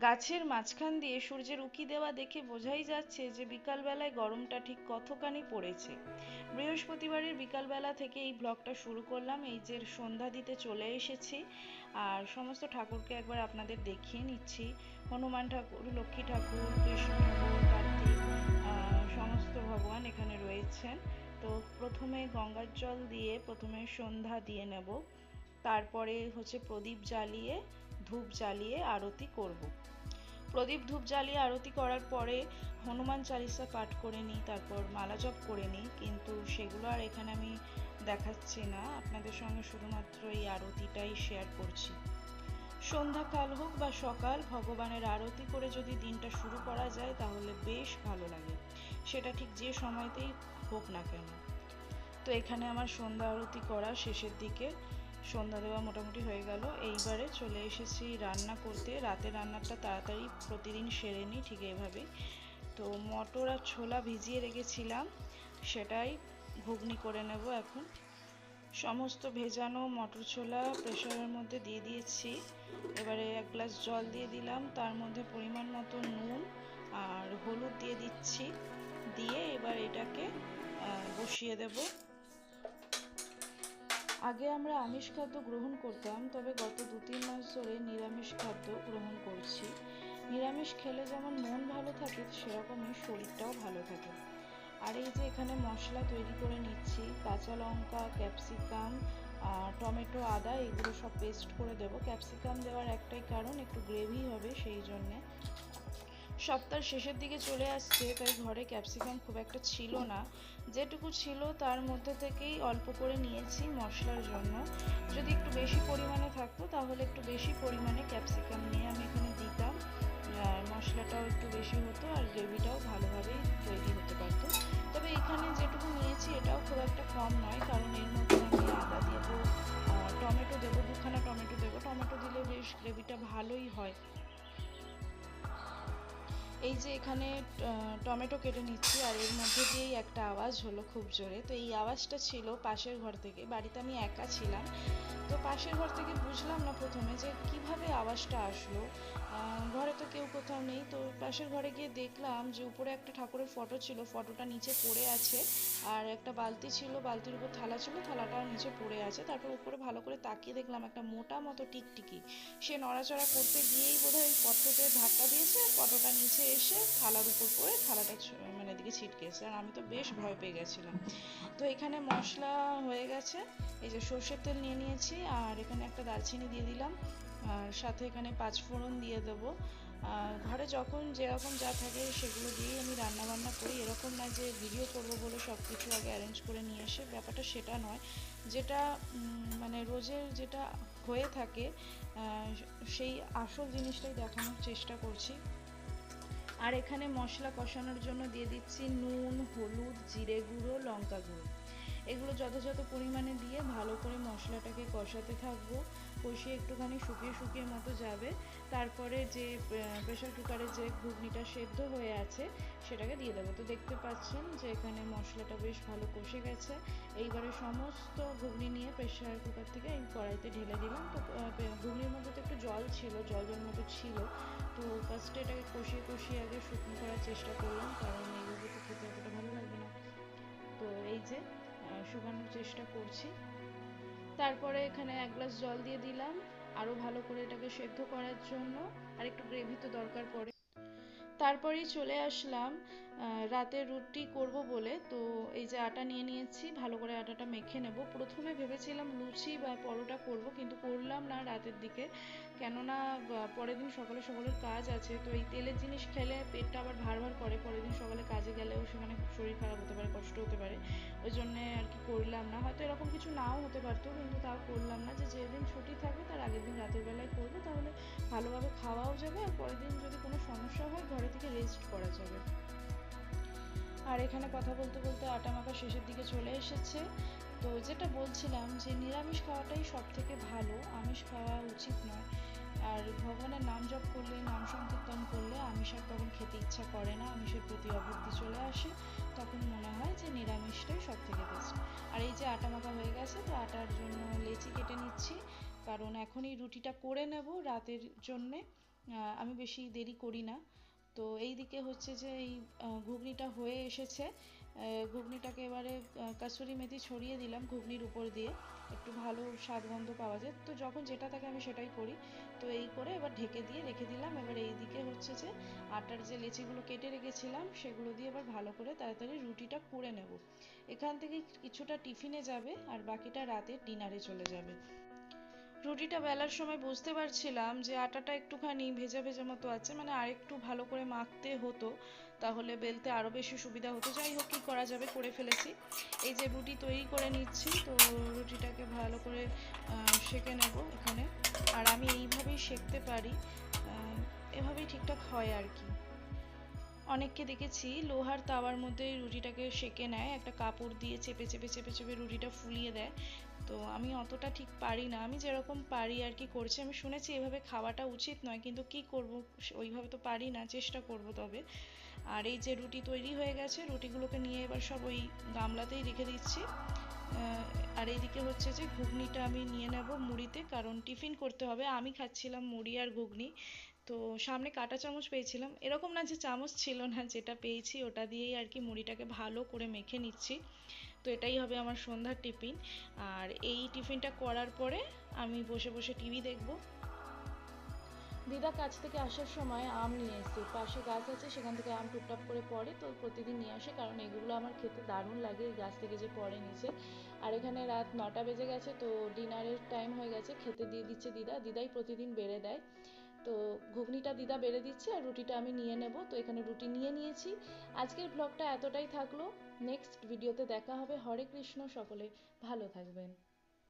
গাছের মাঝখান দিয়ে সূর্যের উকি দেওয়া দেখে বোঝাই যাচ্ছে যে বিকালবেলায় গরমটা ঠিক কতখানি পড়েছে। বৃহস্পতিবারের বিকালবেলা থেকে এই ব্লগটা শুরু করলাম, এই যে সন্ধ্যা দিতে চলে এসেছি। আর সমস্ত ঠাকুরকে একবার আপনাদের দেখিয়ে নিচ্ছি। হনুমান ঠাকুর, লক্ষ্মী ঠাকুর, কৃষ্ণ ঠাকুর, কার্তিক সমস্ত ভগবান এখানে রয়েছেন। তো প্রথমে গঙ্গার জল দিয়ে প্রথমে সন্ধ্যা দিয়ে নেব। তারপরে হচ্ছে প্রদীপ জ্বালিয়ে, ধূপ জ্বালিয়ে আরতি করব। প্রদীপ, ধূপ জ্বালিয়ে আরতি করার পরে হনুমান চালিসা পাঠ করে নিই, তারপর মালা জপ করে নিই, কিন্তু সেগুলো আর এখানে আমি দেখাচ্ছি না। আপনাদের সঙ্গে শুধুমাত্র এই আরতিটাই শেয়ার করছি। সন্ধ্যাকাল হোক বা সকাল, ভগবানের আরতি করে যদি দিনটা শুরু করা যায়, তাহলে বেশ ভালো লাগে। সেটা ঠিক যে সময়তেই হোক না কেন। তো এখানে আমার সন্ধ্যা আরতি করা শেষের দিকে। সন্ধ্যা দেওয়া মোটামুটি হয়ে গেল। এইবারে চলে এসেছি রান্না করতে। রাতে রান্নাটা তাড়াতাড়ি প্রতিদিন সেরে নিই ঠিক এভাবেই তো মটর আর ছোলা ভিজিয়ে রেখেছিলাম। সেটাই ঘুগনি করে নেব এখন। সমস্ত ভেজানো মটর ছোলা প্রেশারের মধ্যে দিয়ে দিয়েছি। এবারে এক গ্লাস জল দিয়ে দিলাম। তার মধ্যে পরিমাণ মতো নুন আর হলুদ দিয়ে দিচ্ছি। দিয়ে এবার এটাকে বসিয়ে দেবো। আগে আমরা আমিষ খাদ্য গ্রহণ করতাম, তবে গত দু তিন মাস ধরে নিরামিষ খাদ্য গ্রহণ করছি। নিরামিষ খেলে যেমন মন ভালো থাকে, সেরকমই শরীরটাও ভালো থাকে। আর এই যে এখানে মশলা তৈরি করে নিচ্ছি, কাঁচা লঙ্কা, ক্যাপসিকাম টমেটো, আদা, এগুলো সব পেস্ট করে দেবো। ক্যাপসিকাম দেওয়ার একটাই কারণ, একটু গ্রেভি হবে সেই জন্যে। সপ্তাহের শেষের দিকে চলে আসছে, তাই ঘরে ক্যাপসিকাম খুব একটা ছিল না। যেটুকু ছিল তার মধ্যে থেকেই অল্প করে নিয়েছি মশলার জন্য। যদি একটু বেশি পরিমাণে থাকতো তাহলে একটু বেশি পরিমাণে ক্যাপসিকাম নিয়ে আমি এখানে দিতাম। মশলাটাও একটু বেশি হতো আর গ্রেভিটাও ভালোভাবেই তৈরি হতে পারতো। তবে এখানে যেটুকু নিয়েছি এটাও খুব একটা কম নয়, কারণ এর মধ্যে আমি আদা দেবো টমেটো দেবো, দুখানা টমেটো দেবো। টমেটো দিলে বেশ গ্রেভিটা ভালোই হয়। এই যে এখানে টমেটো কেটে নিচ্ছি আর এর মধ্যে দিয়েই একটা আওয়াজ হলো খুব জোরে। তো এই আওয়াজটা ছিল পাশের ঘর থেকে। বাড়িতে আমি একা ছিলাম। তো পাশের ঘর থেকে বুঝলাম না প্রথমে যে কীভাবে আওয়াজটা আসলো। ঘরে তো কেউ কোথাও নেই। তো পাশের ঘরে গিয়ে দেখলাম যে উপরে একটা ঠাকুরের ফটো ছিল। ফটোটা নিচে পড়ে আছে। আর একটা বালতি ছিল। বালতির উপর থালা ছিল। থালাটাও নিচে পড়ে আছে। তারপর উপরে ভালো করে তাকিয়ে দেখলাম একটা মোটা মতো টিকটিকি। সে নড়াচড়া করতে গিয়েই বোধহয় ওই পত্রতে ধাক্কা দিয়েছে। পটোটা নিচে এসে থালার উপর পড়ে থালাটা মানে এদিকে ছিটকে এসে আর আমি তো বেশ ভয় পেয়ে গেছিলাম। তো এখানে মশলা হয়ে গেছে। এই যে সর্ষের তেল নিয়ে নিয়েছি। আর এখানে একটা দারচিনি দিয়ে দিলাম, আর সাথে এখানে পাঁচ ফোড়ন দিয়ে দেবো। ঘরে যখন যেরকম যা থাকে সেগুলো দিয়েই আমি রান্না বান্না করি। এরকম না যে ভিডিও করব বলে সব কিছু আগে অ্যারেঞ্জ করে নিয়ে এসে, ব্যাপারটা সেটা নয়। যেটা মানে রোজের যেটা হয়ে থাকে সেই আসল জিনিসটাই দেখানোর চেষ্টা করছি। আর এখানে মশলা কষানোর জন্য দিয়ে দিচ্ছি নুন, হলুদ, জিরে গুঁড়ো, লঙ্কা গুঁড়ো। এগুলো যথাযথ পরিমাণে দিয়ে ভালো করে মশলাটাকে কষাতে থাকব। কষিয়ে একটুখানি শুকিয়ে শুকিয়ে মতো যাবে। তারপরে যে প্রেশার কুকারে যে ঘুগনিটা সেদ্ধ হয়ে আছে, সেটাকে দিয়ে দেবো। তো দেখতে পাচ্ছেন যে এখানে মশলাটা বেশ ভালো কষে গেছে। এইবারে সমস্ত ঘুগনি নিয়ে প্রেশার কুকার থেকে এই কড়াইতে ঢেলে দিলাম। তো ঘুগনির মধ্যে তো একটু জল ছিল, জল জল মতো ছিল। তো ফার্স্টে এটাকে কষিয়ে কষিয়ে আগে শুকনো করার চেষ্টা করলাম, কারণ শুকানোর চেষ্টা করছি। তারপরে এখানে এক গ্লাস জল দিয়ে দিলাম আরও ভালো করে এটাকে সেদ্ধ করার জন্য, আর একটু গ্রেভি তো দরকার পড়ে। তারপরেই চলে আসলাম রাতে রুটি করব বলে, তো এই যে আটা নিয়ে নিয়েছি, ভালো করে আটাটা মেখে নেব। প্রথমে ভেবেছিলাম লুচি বা পরোটা করব, কিন্তু করলাম না রাতের দিকে। কেননা পরের দিন সকালে সকলের কাজ আছে, তো এই তেলের জিনিস খেলে পেটটা আবার ভার ভার করে। পরের দিন সকালে কাজে গেলেও সেখানে শরীর খারাপ হতে পারে, কষ্ট হতে পারে। ওই জন্যে আর কি করলাম না। হয়তো এরকম কিছু নাও হতে পারতো, কিন্তু তাও করলাম না যে যেদিন ছুটি থাকবে তার আগের দিন রাতের বেলায় করব। তাহলে ভালোভাবে খাওয়াও যাবে, আর পরের দিন যদি কোনো সমস্যা হয় ঘরে থেকে রেস্ট করা যাবে। আর এখানে কথা বলতে বলতে আটা মাখা শেষের দিকে চলে এসেছে। তো যেটা বলছিলাম যে নিরামিষ খাওয়াটাই সব থেকে ভালো, আমিষ খাওয়া উচিত নয়। আর ভগবানের নাম জপ করলে, নাম সংকীর্তন করলে আমিষ আর তখন খেতে ইচ্ছা করে না, আমিষের প্রতি অভক্তি চলে আসে। তখন মনে হয় যে নিরামিষটাই সব থেকে বেস্ট আর এই যে আটা মাখা হয়ে গেছে, তো আটার জন্য লেচি কেটে নিচ্ছি। কারণ এখন এই রুটিটা করে নেব রাতের জন্যে। আমি বেশি দেরি করি না। তো এই দিকে হচ্ছে যে এই ঘুগনিটা হয়ে এসেছে। ঘুগনিটাকে এবারে কাসুরি মেথি ছড়িয়ে দিলাম ঘুগনির উপর দিয়ে। একটু ভালো স্বাদ গন্ধ পাওয়া যায়। তো যখন যেটা থাকে আমি সেটাই করি। তো এই করে এবার ঢেকে দিয়ে রেখে দিলাম। এবার এই দিকে হচ্ছে যে আটার যে লেচিগুলো কেটে রেখেছিলাম, সেগুলো দিয়ে এবার ভালো করে তাড়াতাড়ি রুটিটা করে নেব। এখান থেকে কিছুটা টিফিনে যাবে আর বাকিটা রাতে ডিনারে চলে যাবে। রুটিটা বেলার সময় বুঝতে পারছিলাম যে আটাটা একটুখানি ভেজা ভেজা মতো আছে মানে আরেকটু ভালো করে মাখতে হতো, তাহলে বেলতে আরও বেশি সুবিধা হতো। যাই হোক, কি করা যাবে, করে ফেলেছি। এই যে রুটি তৈরি করে নিচ্ছি, তো রুটিটাকে ভালো করে সেঁকে নেব এখানে। আর আমি এইভাবেই সেঁকতে পারি এভাবেই ঠিকঠাক হয় আর কি। অনেককে দেখেছি লোহার তাওয়ার মধ্যে রুটিটাকে সেঁকে নেয়, একটা কাপড় দিয়ে চেপে চেপে চেপে চেপে রুটিটা ফুলিয়ে দেয়। তো আমি অতটা ঠিক পারি না। আমি যেরকম পারি আর কি করছি, আমি শুনেছি এভাবে খাওয়াটা উচিত নয়, কিন্তু কি করব ওইভাবে তো পারি না, চেষ্টা করব তবে। আর এই যে রুটি তৈরি হয়ে গেছে, রুটিগুলোকে নিয়ে এবার সব ওই গামলাতেই রেখে দিচ্ছি। আর এইদিকে হচ্ছে যে ঘুগনিটা আমি নিয়ে নেব মুড়িতে, কারণ টিফিন করতে হবে। আমি খাচ্ছিলাম মুড়ি আর ঘুগনি। তো সামনে কাঁটা চামচ পেয়েছিলাম। এরকম না যে চামচ ছিল না, যেটা পেয়েছি ওটা দিয়েই আর কি মুড়িটাকে ভালো করে মেখে নিচ্ছি। তো এটাই হবে আমার সন্ধ্যার টিফিন। আর এই টিফিনটা করার পরে আমি বসে বসে টিভি দেখব। দিদা কাছ থেকে আসার সময় আম নিয়ে এসে পাশে গাছ আছে, সেখান থেকে আম টুপটাপ করে পড়ে তো প্রতিদিন নিয়ে আসে, কারণ এগুলো আমার খেতে দারুণ লাগে, এই গাছ থেকে যে পড়ে নিচে। আর এখানে রাত নটা বেজে গেছে, তো ডিনারের টাইম হয়ে গেছে, খেতে দিয়ে দিচ্ছে দিদা। দিদাই প্রতিদিন বেড়ে দেয়। তো ঘুগনিটা দিদা বেড়ে দিচ্ছে, আর রুটিটা আমি নিয়ে নেব। তো এখানে রুটি নিয়ে নিয়েছি। আজকের ব্লগটা এতটাই থাকল। নেক্সট ভিডিওতে দেখা হবে। হরে কৃষ্ণ সকলে। ভালো থাকবেন।